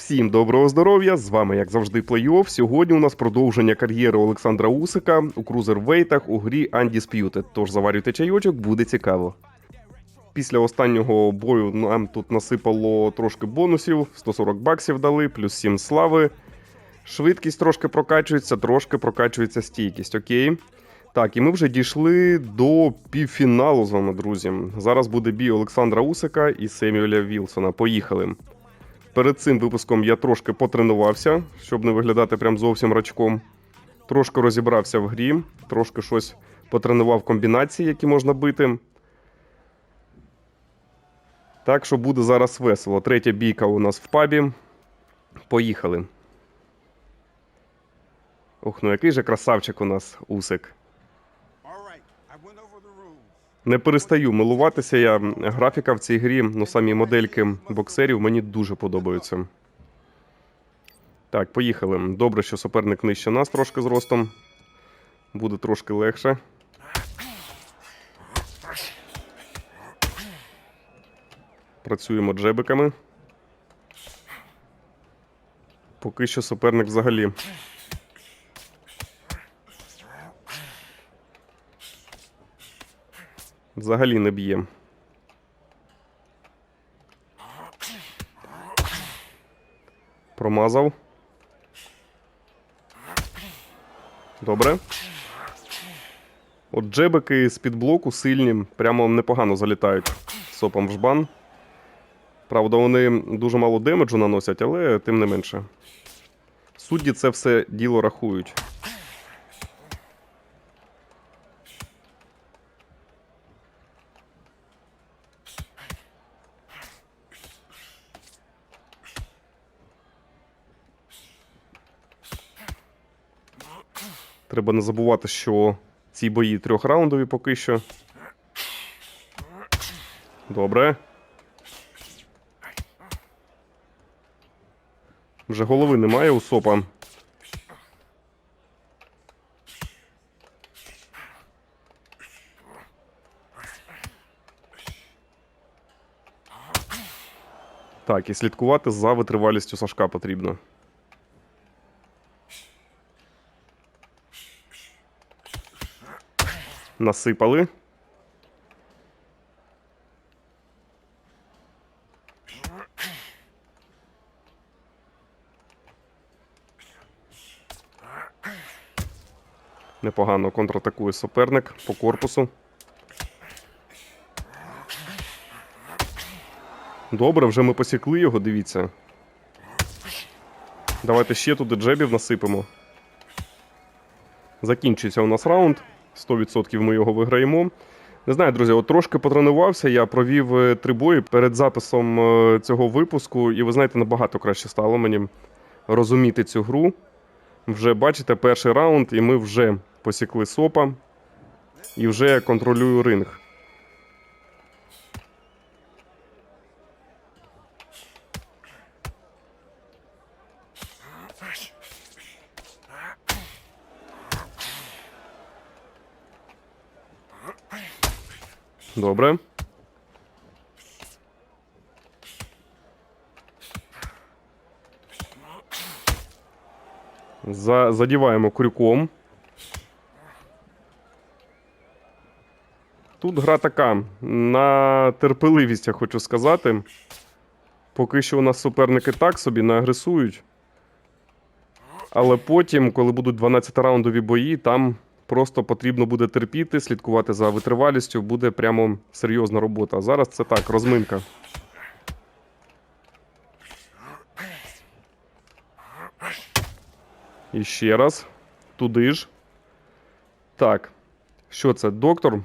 Всім доброго здоров'я! З вами, як завжди, плей-офф. Сьогодні у нас продовження кар'єри Олександра Усика у крузервейтах у грі Undisputed. Тож заварюйте чайочок, буде цікаво. Після останнього бою нам тут насипало трошки бонусів, 140 баксів дали, плюс 7 слави. Швидкість трошки прокачується, трошки прокачується стійкість, окей. Так, і ми вже дійшли до півфіналу з вами, друзі. Зараз буде бій Олександра Усика і Семюеля Вілсона. Поїхали. Перед цим випуском я трошки потренувався, щоб не виглядати прям зовсім рачком. Трошки розібрався в грі, трошки щось потренував комбінації, які можна бити. Так що буде зараз весело. Третя бійка у нас в пабі. Поїхали. Ох, ну який же красавчик у нас Усик. Не перестаю милуватися я. Графіка в цій грі, ну самі модельки боксерів мені дуже подобаються. Так, поїхали. Добре, що суперник нижче нас трошки зростом. Буде трошки легше. Працюємо джебиками. Поки що суперник взагалі. Взагалі не б'є. Промазав. Добре. От джебики з-під блоку сильні, прямо непогано залітають сопом в жбан. Правда, вони дуже мало демеджу наносять, але тим не менше. Судді це все діло рахують. Треба не забувати, що ці бої трьохраундові поки що. Добре. Вже голови немає у сопа. Так, і слідкувати за витривалістю Сашка потрібно. Насипали. Непогано контратакує суперник по корпусу. Добре, вже ми посікли його, дивіться. Давайте ще туди джебів насипемо. Закінчується у нас раунд. 100% ми його виграємо. Не знаю, друзі, от трошки потренувався. Я провів е, три бої перед записом е, цього випуску, і ви знаєте, набагато краще стало мені розуміти цю гру. Вже бачите, перший раунд, і ми вже посікли сопа. І вже контролюю ринг. Добре. За, задіваємо крюком. Тут гра така. На терпеливість, я хочу сказати. Поки що у нас суперники так собі не агресують. Але потім, коли будуть 12-раундові бої, там просто потрібно буде терпіти, слідкувати за витривалістю, буде прямо серйозна робота. А зараз це так, розминка. І ще раз. Туди ж. Так. Що це? Доктор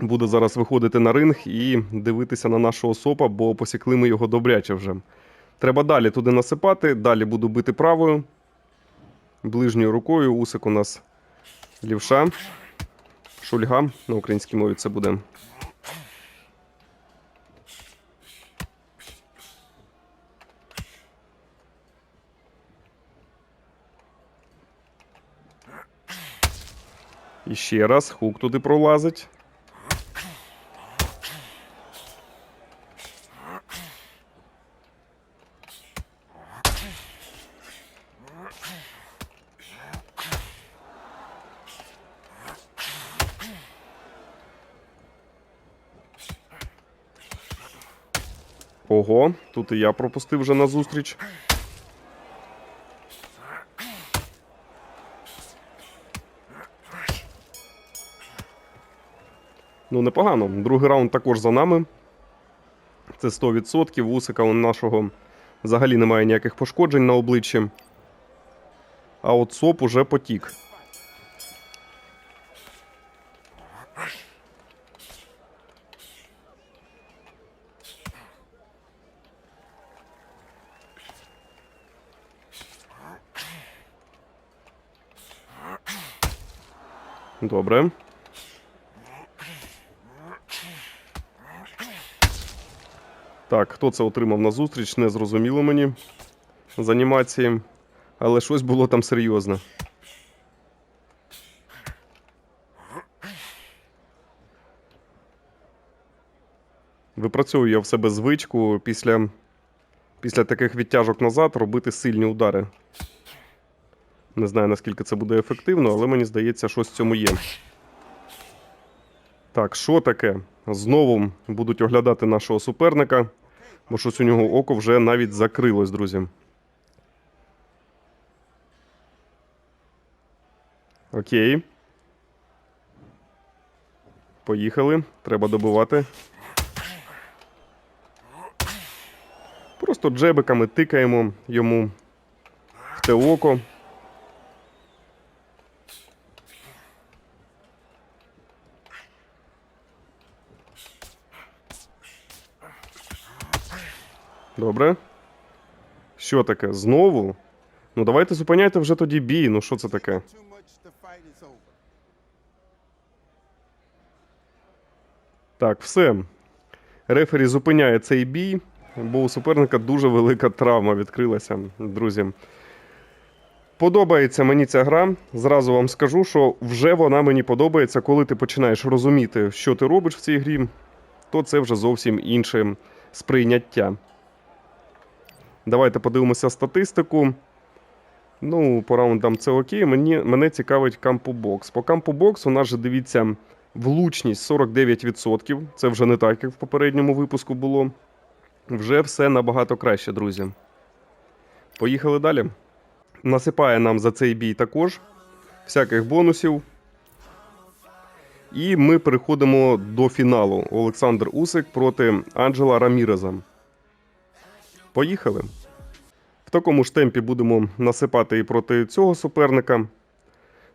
буде зараз виходити на ринг і дивитися на нашого сопа, бо посікли ми його добряче вже. Треба далі туди насипати. Далі буду бити правою. Ближньою рукою. Усик у нас лівша. Шульга. На українській мові це буде. І ще раз. Хук туди пролазить. Ого, тут і я пропустив вже на зустріч. Ну, непогано. Другий раунд також за нами. Це 100%. Вусика у нашого взагалі немає ніяких пошкоджень на обличчі. А от СОП уже потік. Добре. Так, хто це отримав на зустріч, не зрозуміло мені з анімації, але щось було там серйозне. Випрацьовую я в себе звичку після, після таких відтяжок назад робити сильні удари. Не знаю, наскільки це буде ефективно, але мені здається, щось в цьому є. Так, що таке? Знову будуть оглядати нашого суперника, бо щось у нього око вже навіть закрилось, друзі. Окей. Поїхали. Треба добивати. Просто джебиками тикаємо йому в те око. Добре. Що таке? Знову? Ну давайте зупиняйте вже тоді бій. Ну що це таке? Так, все. Рефері зупиняє цей бій, бо у суперника дуже велика травма відкрилася, друзі. Подобається мені ця гра. Зразу вам скажу, що вже вона мені подобається, коли ти починаєш розуміти, що ти робиш в цій грі, то це вже зовсім інше сприйняття. Давайте подивимося статистику. Ну, по раундам це окей. Мені, мене цікавить кампу-бокс. По кампу-бокс у нас же дивіться влучність 49%. Це вже не так, як в попередньому випуску було. Вже все набагато краще, друзі. Поїхали далі. Насипає нам за цей бій також всяких бонусів. І ми переходимо до фіналу. Олександр Усик проти Анджела Раміреза. Поїхали. В такому ж темпі будемо насипати і проти цього суперника.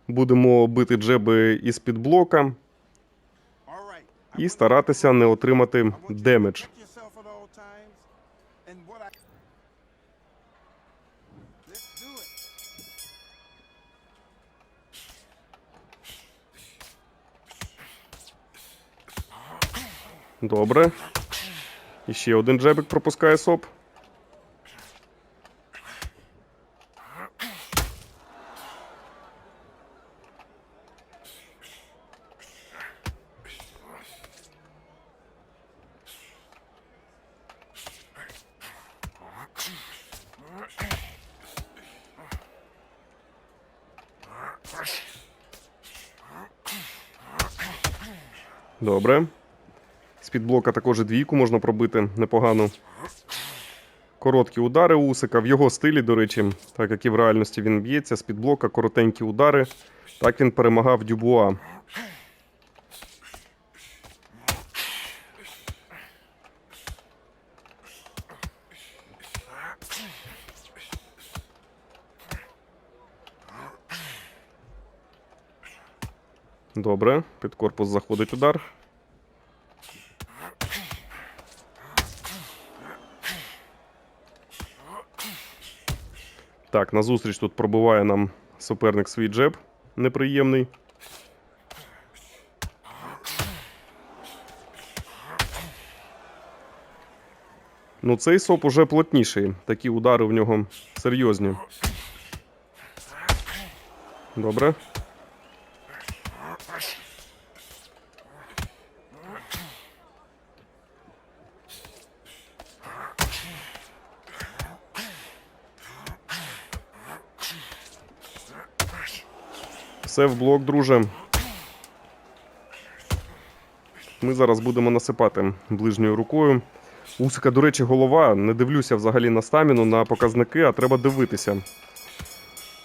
Будемо бити джеби із під блока і старатися не отримати демедж. Добре. І ще один джебик пропускає СОП. Добре. З-під блока також двійку можна пробити непогано. Короткі удари Усика. В його стилі, до речі, так як і в реальності він б'ється, з-під блока коротенькі удари. Так він перемагав Дюбуа. Добре, під корпус заходить удар. Так, назустріч тут пробиває нам суперник свій джеб неприємний. Ну, цей соп уже плотніший. Такі удари в нього серйозні. Добре. Все в блок, друже. Ми зараз будемо насипати ближньою рукою. Усика, до речі, голова. Не дивлюся взагалі на стаміну, на показники, а треба дивитися.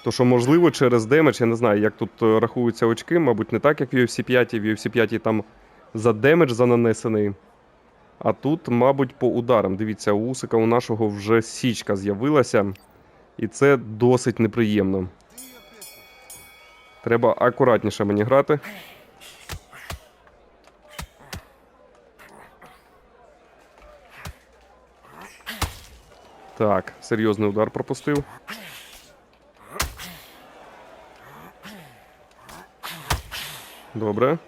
То що, можливо, через демедж, я не знаю, як тут е, рахуються очки, мабуть, не так, як в UFC 5. В UFC 5 там за демедж за нанесений. А тут, мабуть, по ударам. Дивіться, Усика у нашого вже січка з'явилася. І це досить неприємно. Треба акуратніше мені грати. Так, серйозний удар пропустив. Добре.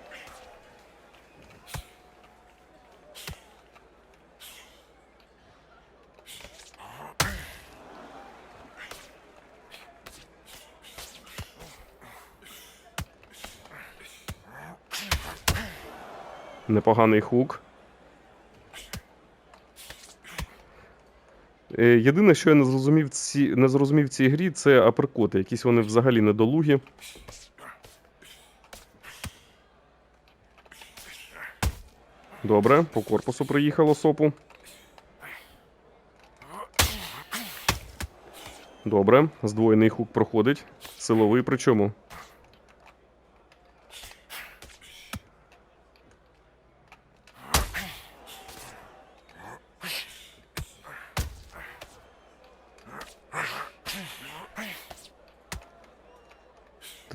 Непоганий хук. Е, Єдине, що я не зрозумів, ці, не зрозумів в цій грі, це аперкоти. Якісь вони взагалі недолугі. Добре, по корпусу приїхало сопу. Добре, здвоєний хук проходить. Силовий причому.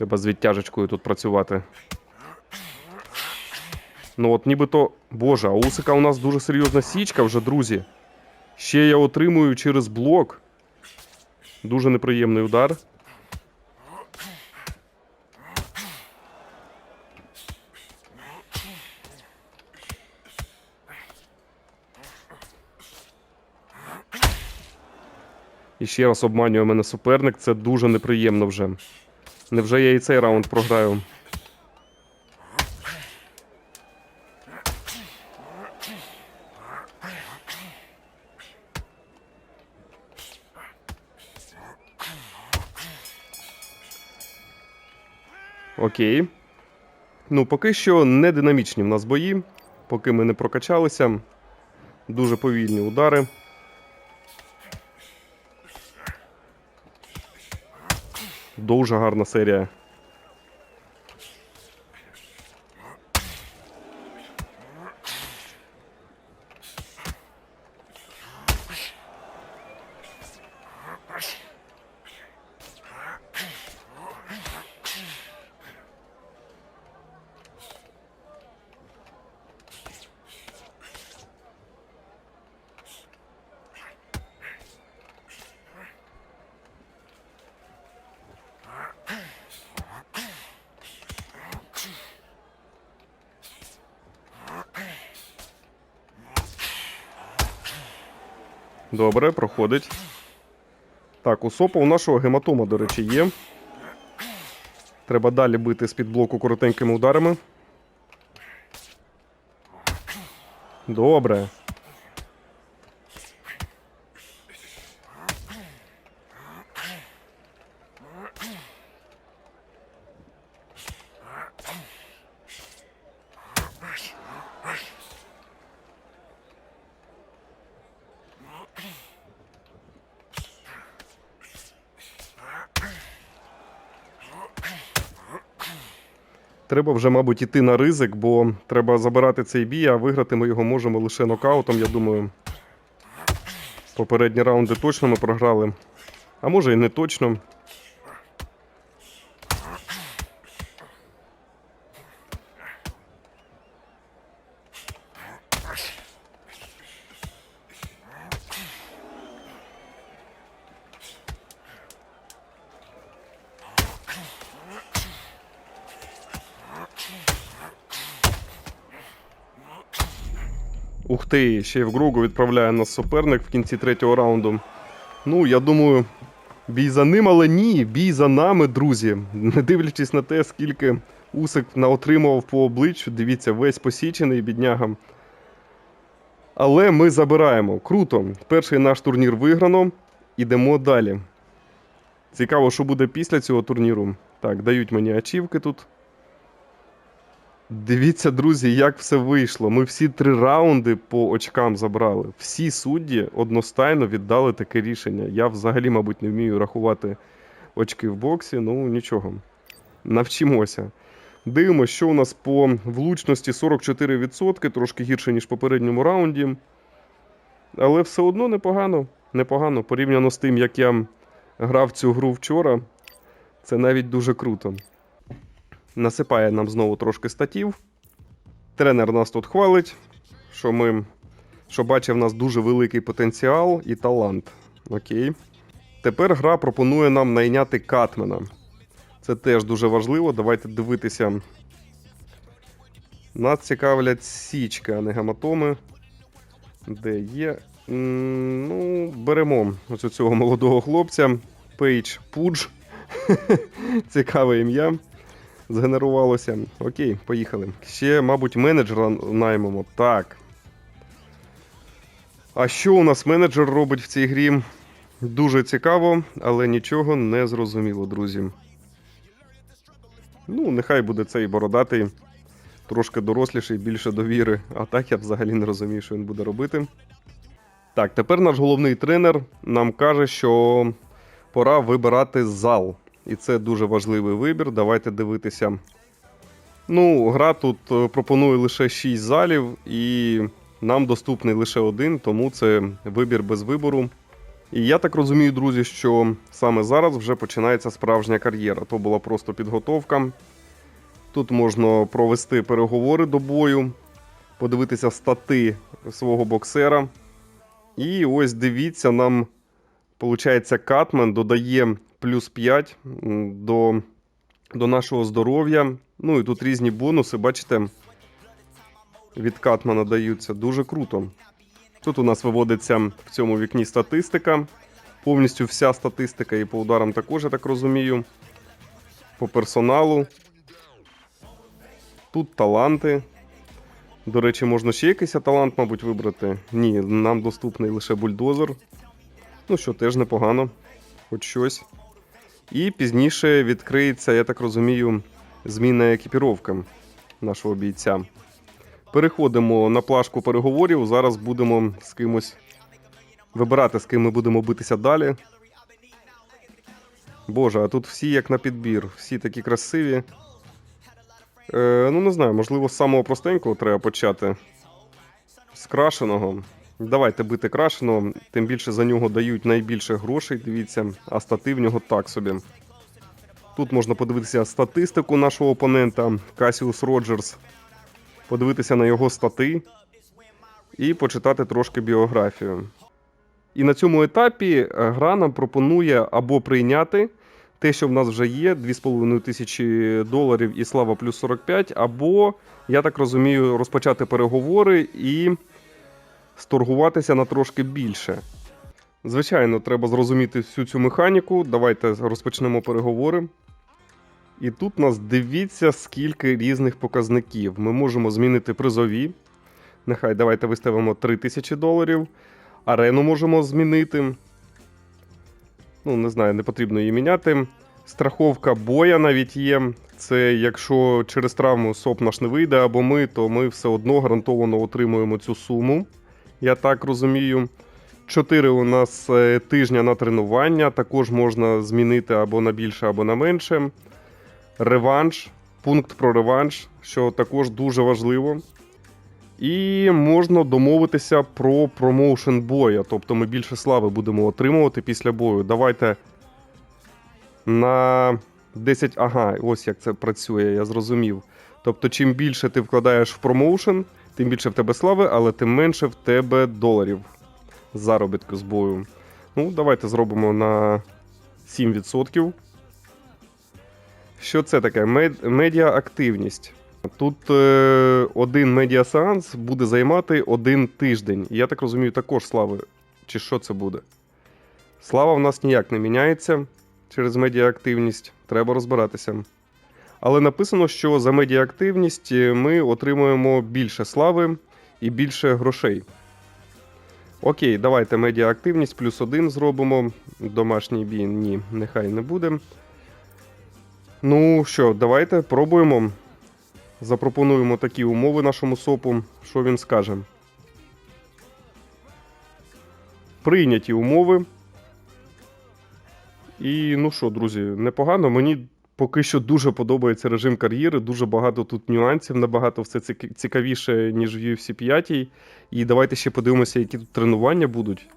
Треба з відтяжечкою тут працювати. Ну от нібито. Боже, а Усика у нас дуже серйозна січка вже, друзі. Ще я отримую через блок. Дуже неприємний удар. І ще раз обманює мене суперник. Це дуже неприємно вже. Невже я і цей раунд програю? Окей. Ну, поки що не динамічні в нас бої. Поки ми не прокачалися. Дуже повільні удари. Дуже гарна серія. Добре, проходить. Так, у сопа у нашого гематома, до речі, є. Треба далі бити з-під блоку коротенькими ударами. Добре. Треба вже, мабуть, іти на ризик, бо треба забирати цей бій, а виграти ми його можемо лише нокаутом, я думаю. Попередні раунди точно ми програли. А може і не точно. Ти, ще й в Гругу відправляє нас суперник в кінці третього раунду. Ну, я думаю, бій за ним, але ні, бій за нами, друзі. Не дивлячись на те, скільки Усик наотримував по обличчю, дивіться, весь посічений бідняга. Але ми забираємо. Круто. Перший наш турнір виграно. Ідемо далі. Цікаво, що буде після цього турніру. Так, дають мені ачівки тут. Дивіться, друзі, як все вийшло. Ми всі три раунди по очкам забрали. Всі судді одностайно віддали таке рішення. Я взагалі, мабуть, не вмію рахувати очки в боксі, ну нічого. Навчимося. Дивимося, що у нас по влучності 44%, трошки гірше, ніж в попередньому раунді. Але все одно непогано. Непогано. Порівняно з тим, як я грав цю гру вчора, це навіть дуже круто. Насипає нам знову трошки статів. Тренер нас тут хвалить, що ми що бачить в нас дуже великий потенціал і талант. Окей. Тепер гра пропонує нам найняти Катмена. Це теж дуже важливо. Давайте дивитися. Нас цікавлять січки, а не гематоми. Де є. Ну, беремо ось цього молодого хлопця. Пейдж Пудж. Цікаве ім'я. Згенерувалося. Окей, поїхали. Ще, мабуть, менеджера наймемо. Так. А що у нас менеджер робить в цій грі? Дуже цікаво, але нічого не зрозуміло, друзі. Ну, нехай буде цей бородатий, трошки доросліший, більше довіри. А так я взагалі не розумію, що він буде робити. Так, тепер наш головний тренер нам каже, що пора вибирати зал. І це дуже важливий вибір. Давайте дивитися. Ну, гра тут е, пропонує лише 6 залів, і нам доступний лише один, тому це вибір без вибору. І я так розумію, друзі, що саме зараз вже починається справжня кар'єра. То була просто підготовка. Тут можна провести переговори до бою, подивитися стати свого боксера. І ось дивіться, нам, виходить, Катмен додає плюс 5 до, до нашого здоров'я. Ну і тут різні бонуси, бачите, від Катмана даються. Дуже круто. Тут у нас виводиться в цьому вікні статистика. Повністю вся статистика і по ударам також, я так розумію. По персоналу. Тут таланти. До речі, можна ще якийсь талант, мабуть, вибрати. Ні, нам доступний лише бульдозер. Ну що, теж непогано. Хоч щось. І пізніше відкриється, я так розумію, змінна екіпіровка нашого бійця. Переходимо на плашку переговорів. Зараз будемо з кимось вибирати, з ким ми будемо битися далі. Боже, а тут всі як на підбір, всі такі красиві. Е, ну, не знаю, можливо, з самого простенького треба почати. З крашеного. Давайте бити крашеного, тим більше за нього дають найбільше грошей, дивіться, а стати в нього так собі. Тут можна подивитися статистику нашого опонента Касіус Роджерс, подивитися на його стати і почитати трошки біографію. І на цьому етапі е, гра нам пропонує або прийняти те, що в нас вже є, 2,5 тисячі доларів і слава плюс 45, або, я так розумію, розпочати переговори і сторгуватися на трошки більше. Звичайно, треба зрозуміти всю цю механіку. Давайте розпочнемо переговори. І тут нас дивіться, скільки різних показників. Ми можемо змінити призові. Нехай давайте виставимо 3000 доларів. Арену можемо змінити. Ну, не знаю, не потрібно її міняти. Страховка боя навіть є. Це якщо через травму СОП наш не вийде або ми, то ми все одно гарантовано отримуємо цю суму. Я так розумію. Чотири у нас е, тижня на тренування. Також можна змінити або на більше, або на менше. Реванш, пункт про реванш, що також дуже важливо. І можна домовитися про промоушен боя. Тобто ми більше слави будемо отримувати після бою. Давайте на 10. Ага, ось як це працює, я зрозумів. Тобто, чим більше ти вкладаєш в промоушен, тим більше в тебе слави, але тим менше в тебе доларів заробітку з бою. Ну, давайте зробимо на 7%. Що це таке? Мед... Медіа-активність. Тут е, один медіасеанс буде займати один тиждень. Я так розумію, також слави. Чи що це буде? Слава в нас ніяк не міняється через медіаактивність. Треба розбиратися. Але написано, що за медіаактивність ми отримуємо більше слави і більше грошей. Окей, давайте медіаактивність плюс один зробимо. Домашній бій ні, нехай не буде. Ну що, давайте пробуємо. Запропонуємо такі умови нашому СОПу. Що він скаже? Прийняті умови. І ну що, друзі, непогано. Мені поки що дуже подобається режим кар'єри. Дуже багато тут нюансів, набагато все цікавіше, ніж в UFC 5. І давайте ще подивимося, які тут тренування будуть.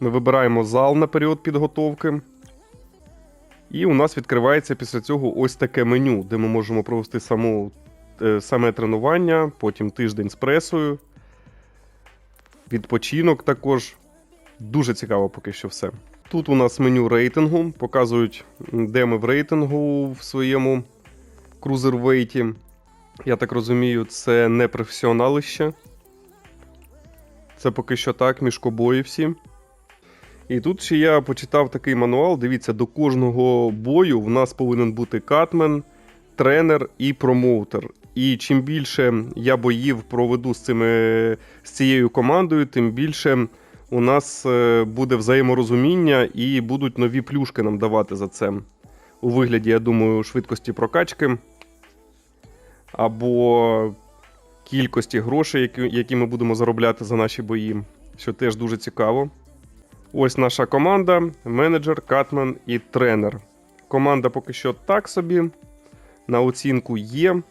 Ми вибираємо зал на період підготовки. І у нас відкривається після цього ось таке меню, де ми можемо провести саму, е, саме тренування, потім тиждень з пресою. Відпочинок також. Дуже цікаво поки що все. Тут у нас меню рейтингу, показують, де ми в рейтингу в своєму крузервейті. Я так розумію, це не професіонали ще. Це поки що так, мішкобої всі. І тут ще я почитав такий мануал. Дивіться, до кожного бою в нас повинен бути катмен, тренер і промоутер. І чим більше я боїв проведу з, цими, з цією командою, тим більше у нас е, буде взаєморозуміння і будуть нові плюшки нам давати за це. У вигляді, я думаю, швидкості прокачки або кількості грошей, які, ми будемо заробляти за наші бої, що теж дуже цікаво. Ось наша команда: менеджер, катмен і тренер. Команда поки що так собі. На оцінку є.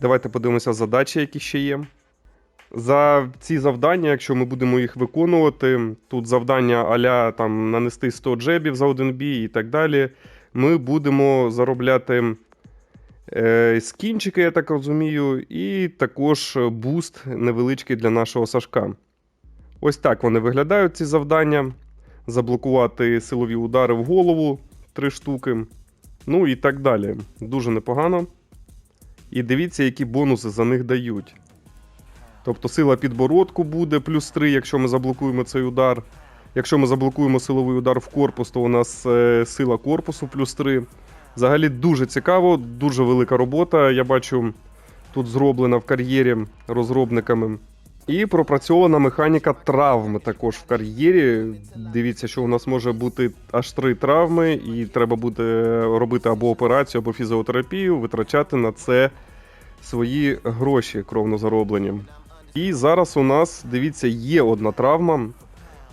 Давайте подивимося задачі, які ще є. За ці завдання, якщо ми будемо їх виконувати, тут завдання аля там нанести 100 джебів за один бій і так далі. Ми будемо заробляти е, скінчики, я так розумію, і також буст невеличкий для нашого Сашка. Ось так вони виглядають, ці завдання. Заблокувати силові удари в голову 3 штуки. Ну і так далі. Дуже непогано. І дивіться, які бонуси за них дають. Тобто сила підбородку буде плюс 3, якщо ми заблокуємо цей удар. Якщо ми заблокуємо силовий удар в корпус, то у нас е, сила корпусу плюс 3. Взагалі дуже цікаво, дуже велика робота. Я бачу, тут зроблена в кар'єрі розробниками. І пропрацьована механіка травм також в кар'єрі. Дивіться, що у нас може бути аж три травми, і треба буде робити або операцію, або фізіотерапію, витрачати на це свої гроші кровно зароблені. І зараз у нас, дивіться, є одна травма,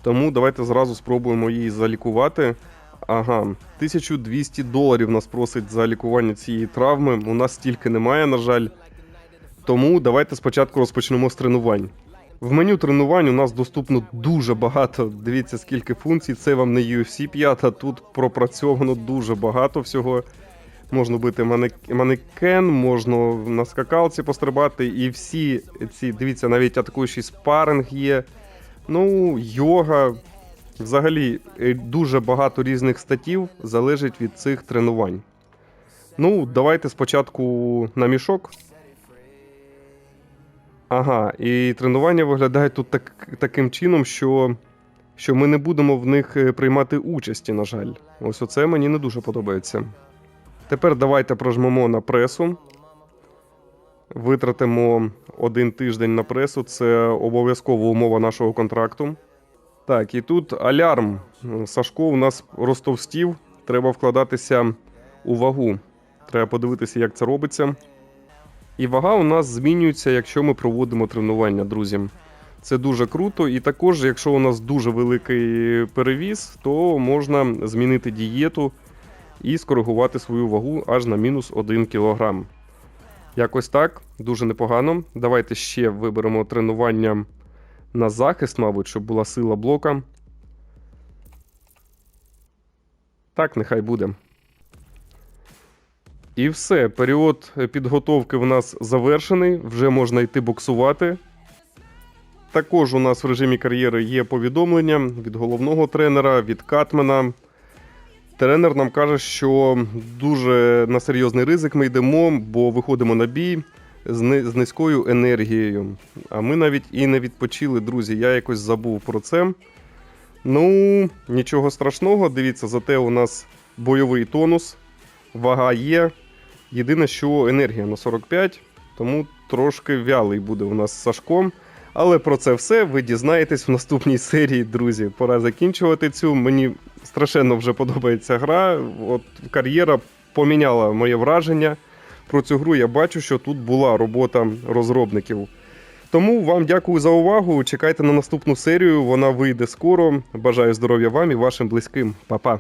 тому давайте зразу спробуємо її залікувати. Ага, 1200 доларів нас просить за лікування цієї травми. У нас стільки немає, на жаль. Тому давайте спочатку розпочнемо з тренувань. В меню тренувань у нас доступно дуже багато. Дивіться, скільки функцій. Це вам не UFC 5, а тут пропрацьовано дуже багато всього. Можна бути манекен, можна на скакалці пострибати, і всі ці, дивіться, навіть атакуючий спаринг є. Ну, йога. Взагалі, е, дуже багато різних статів залежить від цих тренувань. Ну, давайте спочатку на мішок. Ага, і тренування виглядають тут так, таким чином, що, що ми не будемо в них е, приймати участі, на жаль. Ось оце мені не дуже подобається. Тепер давайте прожмемо на пресу. Витратимо один тиждень на пресу. Це обов'язкова умова нашого контракту. Так, і тут алярм. Сашко у нас розтовстів. Треба вкладатися у вагу. Треба подивитися, як це робиться. І вага у нас змінюється, якщо ми проводимо тренування, друзі. Це дуже круто. І також, якщо у нас дуже великий перевіз, то можна змінити дієту і скоригувати свою вагу аж на мінус 1 кг. Якось так, дуже непогано. Давайте ще виберемо тренування на захист, мабуть, щоб була сила блока. Так, нехай буде. І все, період підготовки в нас завершений, вже можна йти боксувати. Також у нас в режимі кар'єри є повідомлення від головного тренера, від Катмена. Тренер нам каже, що дуже на серйозний ризик ми йдемо, бо виходимо на бій з низькою енергією. А ми навіть і не відпочили, друзі. Я якось забув про це. Ну, нічого страшного. Дивіться, зате у нас бойовий тонус, вага є. Єдине, що енергія на 45, тому трошки вялий буде у нас з Сашком. Але про це все ви дізнаєтесь в наступній серії, друзі. Пора закінчувати цю. Мені страшенно вже подобається гра. От кар'єра поміняла моє враження. про цю гру, я бачу, що тут була робота розробників. Тому вам дякую за увагу. Чекайте на наступну серію. Вона вийде скоро. Бажаю здоров'я вам і вашим близьким. Па-па.